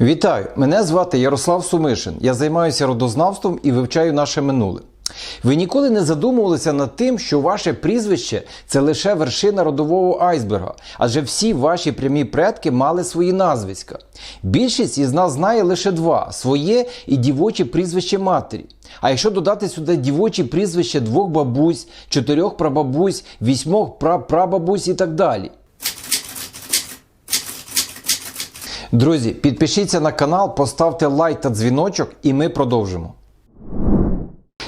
Вітаю! Мене звати Ярослав Сумишин. Я займаюся родознавством і вивчаю наше минуле. Ви ніколи не задумувалися над тим, що ваше прізвище це лише вершина родового айсберга, адже всі ваші прямі предки мали свої назвиська. Більшість із нас знає лише два своє і дівоче прізвище матері. А якщо додати сюди дівочі прізвище двох бабусь, чотирьох прабабусь, вісьмох прапрабабусь і так далі. Друзі, підпишіться на канал, поставте лайк та дзвіночок, і ми продовжимо.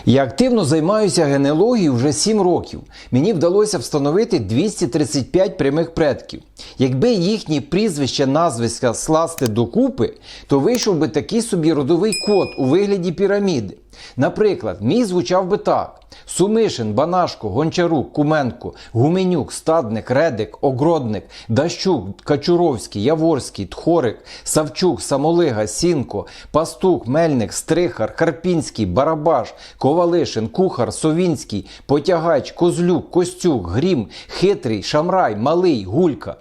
Я активно займаюся генеалогією вже 7 років. Мені вдалося встановити 235 прямих предків. Якби їхні прізвища, назвиська скласти докупи, то вийшов би такий собі родовий код у вигляді піраміди. Наприклад, мій звучав би так: Сумишин, Банашко, Гончарук, Куменко, Гуменюк, Стадник, Редик, Огродник, Дащук, Качуровський, Яворський, Тхорик, Савчук, Самолига, Сінко, Пастух, Мельник, Стрихар, Карпінський, Барабаш, Ковалишин, Кухар, Совінський, Потягач, Козлюк, Костюк, Грім, Хитрий, Шамрай, Малий, Гулька.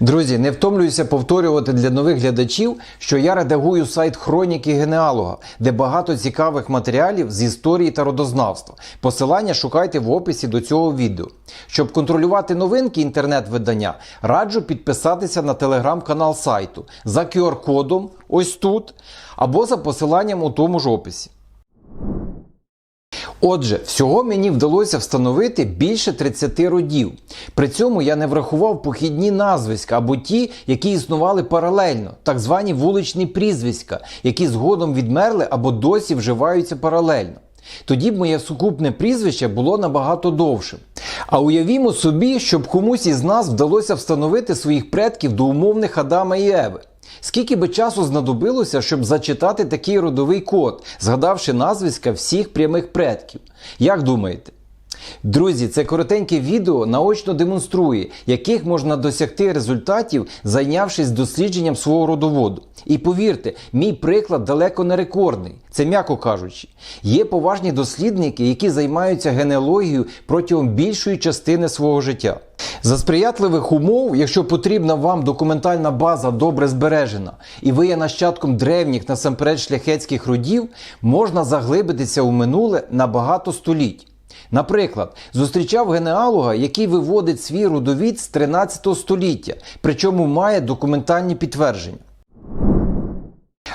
Друзі, не втомлююся повторювати для нових глядачів, що я редагую сайт Хроніки генеалога, де багато цікавих матеріалів з історії та родознавства. Посилання шукайте в описі до цього відео. Щоб контролювати новинки інтернет-видання, раджу підписатися на телеграм-канал сайту за QR-кодом ось тут або за посиланням у тому ж описі. Отже, всього мені вдалося встановити більше 30 родів. При цьому я не врахував похідні назвиська або ті, які існували паралельно, так звані вуличні прізвиська, які згодом відмерли або досі вживаються паралельно. Тоді б моє сукупне прізвище було набагато довшим. А уявімо собі, щоб комусь із нас вдалося встановити своїх предків до умовних Адама і Еви. Скільки би часу знадобилося, щоб зачитати такий родовий код, згадавши назвиська всіх прямих предків? Як думаєте? Друзі, це коротеньке відео наочно демонструє, яких можна досягти результатів, зайнявшись дослідженням свого родоводу. І повірте, мій приклад далеко не рекордний, це м'яко кажучи. Є поважні дослідники, які займаються генеалогією протягом більшої частини свого життя. За сприятливих умов, якщо потрібна вам документальна база добре збережена, і ви є нащадком древніх насамперед шляхетських родів, можна заглибитися у минуле на багато століть. Наприклад, зустрічав генеалога, який виводить свій родовід з 13 століття, причому має документальні підтвердження.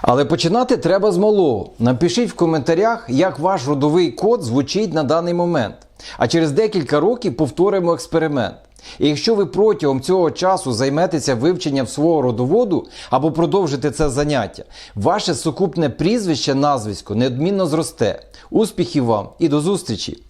Але починати треба з малого. Напишіть в коментарях, як ваш родовий код звучить на даний момент. А через декілька років повторимо експеримент. І якщо ви протягом цього часу займетеся вивченням свого родоводу або продовжите це заняття, ваше сукупне прізвище, назвисько неодмінно зросте. Успіхів вам і до зустрічі!